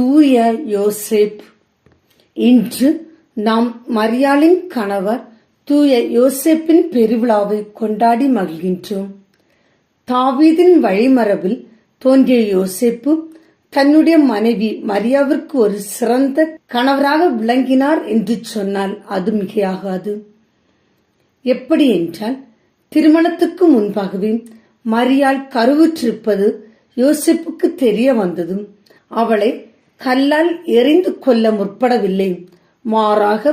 தூய யோசேப். இன்று நாம் மரியாளின் கணவர் தூய யோசேப்பின் பெருவிழாவை கொண்டாடி மகிழ்கின்றோம். தாவீதின் வழிமரபில் தோன்றிய யோசேப்பு தன்னுடைய மனைவி மரியாவிற்கு ஒரு சிறந்த கணவராக விளங்கினார் என்று சொன்னால் அது மிகையாகாது. எப்படி என்றால் திருமணத்துக்கு முன்பாகவே மரியாள் கருவுற்றிருப்பது யோசிப்புக்கு தெரிய வந்ததும் அவளை கல்லால் எறிந்து கொள்ள முற்படவில்லை. மாறாக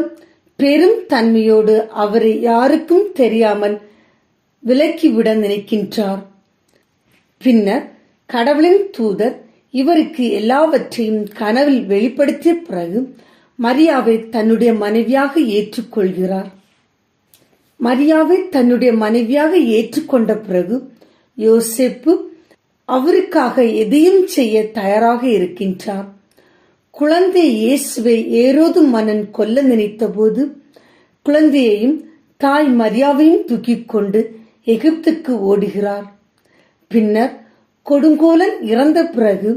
பெரும் தன்மையோடு அவரை யாருக்கும் தெரியாமல் விலக்கிவிட நினைக்கின்றார். பின்னர் கடவுளின் தூதர் இவருக்கு எல்லாவற்றையும் கனவில் வெளிப்படுத்திய பிறகு மரியாவை தன்னுடைய மனைவியாக ஏற்றுக்கொள்கிறார். மரியாவை தன்னுடைய மனைவியாக ஏற்றுக்கொண்ட பிறகு யோசேப்பு அவருக்காக எதையும் செய்ய தயாராக இருக்கின்றார். குழந்தை இயேசுவை ஏரோது மன்னன் கொல்ல நினைத்தபோது குழந்தையையும் தாய் மரியாவையும் தூக்கிக் கொண்டு எகிப்துக்கு ஓடுகிறார். பின்னர் கொடுங்கோலன் இறந்த பிறகு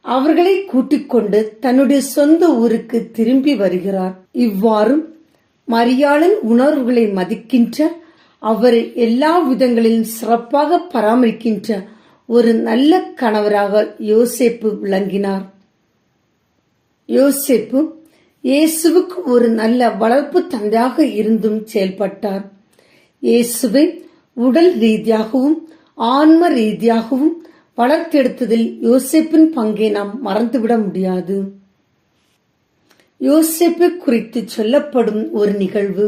அவர்களை கூட்டிக் கொண்டு தன்னுடைய சொந்த ஊருக்கு திரும்பி வருகிறார். இவ்வாறு மரியாளின் உணர்வுகளை மதிக்கின்ற அவரை எல்லா விதங்களிலும் சிறப்பாக பராமரிக்கின்ற ஒரு நல்ல கணவராக யோசேப்பு விளங்கினார். யோசிப்பு இயேசுவுக்கு ஒரு நல்ல வளர்ப்பு தந்தையாக இருந்தும் செயல்பட்டார். இயேசுவை உடல் ரீதியாகவும் ஆன்ம ரீதியாகவும் வளர்த்தெடுத்ததில் யோசிப்பின் பங்கை நாம் மறந்துவிட முடியாது. யோசிப்பு குறித்து சொல்லப்படும் ஒரு நிகழ்வு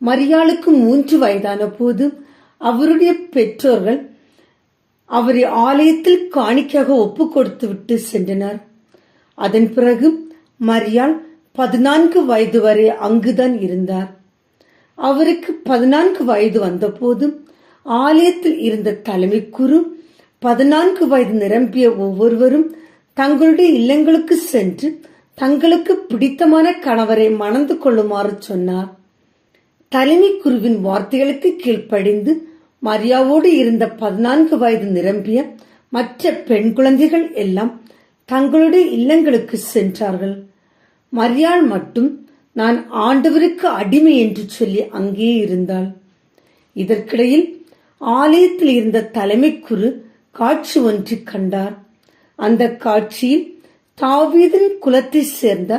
மரியாளுக்கு மூன்று வயதான போது அவருடைய பெற்றோர்கள் அவரை ஆலயத்தில் காணிக்காக ஒப்பு கொடுத்து விட்டு சென்றனர். அதன் பிறகு மரியாள் பதினான்கு வயது வரை அங்குதான் இருந்தார். அவருக்கு பதினான்கு வயது வந்தபோது ஆலயத்தில் இருந்த தலைமை குரு பதினான்கு வயது நிரம்பிய ஒவ்வொருவரும் தங்களுடைய இல்லங்களுக்கு சென்று தங்களுக்கு பிடித்தமான கணவரை மணந்து கொள்ளுமாறு சொன்னார். தலைமை குருவின் வார்த்தைகளுக்கு கீழ்ப்படிந்து மரியாவோடு இருந்த பதினான்கு வயது நிரம்பிய மற்ற பெண் குழந்தைகள் எல்லாம் தங்களுடைய இல்லங்களுக்கு சென்றார்கள். மரியாள் மட்டும் நான் ஆண்டவருக்கு அடிமை என்று சொல்லி அங்கே இருந்தாள். இதற்கிடையில் ஆலயத்தில் இருந்த தலைமை குரு காட்சி ஒன்று கண்டார். அந்த காட்சியில் தாவீதின் குலத்தைச் சேர்ந்த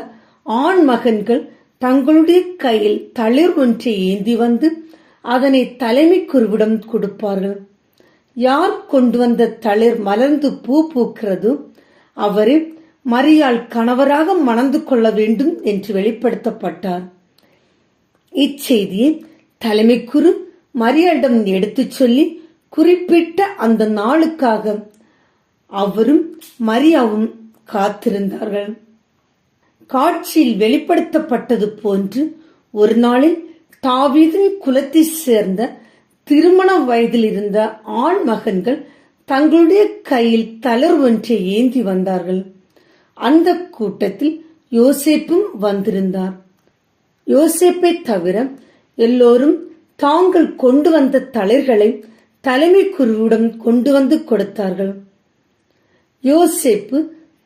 ஆண் மகன்கள் தங்களுடைய கையில் தளிர் ஒன்றை ஏந்தி வந்து அதனை தலைமை குருவிடம் கொடுப்பார்கள். யார் கொண்டு வந்த தளிர் மலர்ந்து பூ பூக்கிறதோ? அவரை மரியாள் கணவராக மணந்து கொள்ள வேண்டும் என்று வெளிப்படுத்தப்பட்டார். இச்செய்தியை தலைமை குரு மரியாளிடம் எடுத்துச் சொல்லி குறிப்பிட்ட அந்த நாளுக்காக அவரும் மரியாவும் காத்திருந்தார்கள். காட்சியில் வெளிப்படுத்தப்பட்டது போன்று ஒரு நாளில் தாவீதின் குலத்தை சேர்ந்த திருமண வயதில் இருந்த ஆண் மகன்கள் தங்களுடைய கையில் தளர் ஒன்றை ஏந்தி வந்தார்கள். அந்த கூட்டத்தில் யோசேப்பும் வந்திருந்தார். யோசேப்பை தவிர எல்லோரும் தாங்கள் கொண்டு வந்த தளிர்களை தலைமை குருவிடம் கொண்டு வந்து கொடுத்தார்கள். யோசேப்பு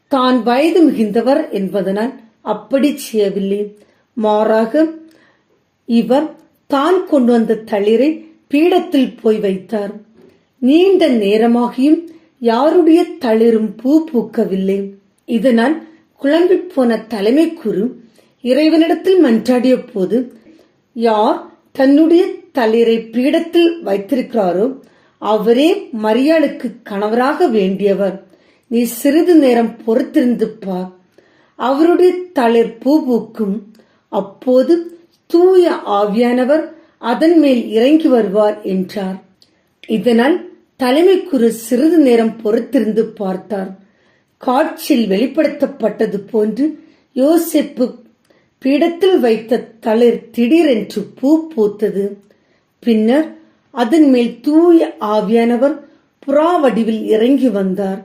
தான் வயது மிகுந்தவர் என்பதனால் அப்படி செய்யவில்லை. மாறாக இவர் தான் கொண்டு வந்த தளிரை பீடத்தில் போய் வைத்தார். நீண்ட நேரமாகியும் யாருடைய தளிரும் பூ பூக்கவில்லை. இதனால் குழம்பி போன தலைமை குரு இறைவனிடத்தில் மன்றாடிய போது யார் தன்னுடைய தளிரை பீடத்தில் வைத்திருக்கிறாரோ அவரே மரியாளுக்கு கணவராக வேண்டியவர். நீ சிறிது நேரம் பொறுத்திருந்து பார் அவருடைய தளிர் பூ பூக்கும். அப்போது தூய ஆவியானவர் அதன் மேல் இறங்கி வருவார் என்றார். இதனால் தலைமை குரு சிறிது நேரம் பொறுத்திருந்து பார்த்தார். காட்சியில் வெளிப்படுத்தப்பட்டது போன்று யோசிப்பு பீடத்தில் வைத்த தளிர் திடீரென்று பூ பூத்தது. பின்னர் அதன் மேல் தூய ஆவியானவர் புறா வடிவில் இறங்கி வந்தார்.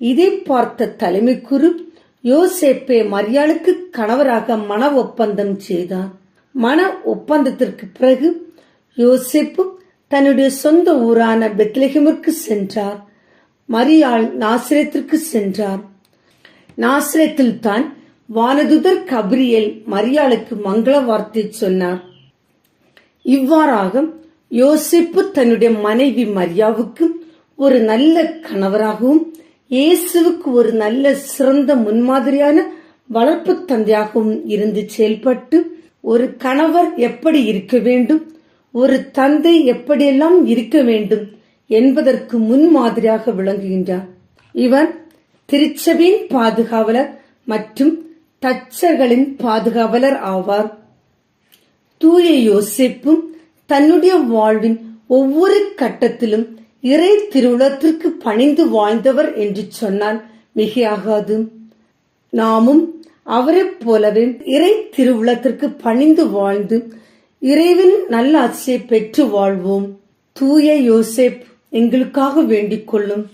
இதை பார்த்த தலைமை குரு யோசேப்பே மரியாளுக்கு கணவராக மன ஒப்பந்தம் செய்தார். மன ஒப்பந்தத்திற்கு பிறகு யோசேப்பு தன்னுடைய சொந்த ஊரான பெத்லஹிமிற்கு சென்றார். மரியாள் நாசிரத்திற்கு சென்றார். நாசிரத்தில் தான் வானதுதர் கபிரியல் மரியாளுக்கு மங்கள வார்த்தை சொன்னார். இவ்வாறாக யோசிப்பு தன்னுடைய மனைவி மரியாவுக்கு ஒரு நல்ல கணவராகவும் இயேசுவுக்கு ஒரு நல்ல சிறந்த முன்மாதிரியான வளர்ப்பு தந்தையாகவும் இருந்து செயல்பட்டு ஒரு கணவர் எப்படி இருக்க வேண்டும் ஒரு தந்தை எப்படியெல்லாம் இருக்க வேண்டும் என்பதற்கு முன்மாதிரியாக விளங்குகின்றார். இவர் திருச்சபையின் பாதுகாவலர் மற்றும் தச்சர்களின் பாதுகாவலர் ஆவார். தூய யோசிப்பும் தன்னுடைய வாழ்வின் ஒவ்வொரு கட்டத்திலும் இறை திருவுளத்திற்கு பணிந்து வாழ்ந்தவர் என்று சொன்னால் மிகையாகாது நாமும் அவரைப் போலவே இறை திருவுளத்திற்கு பணிந்து வாழ்ந்து இறைவின் நல்லாட்சியை பெற்று வாழ்வோம். தூய யோசேப் எங்களுக்காக வேண்டிக் கொள்ளும்.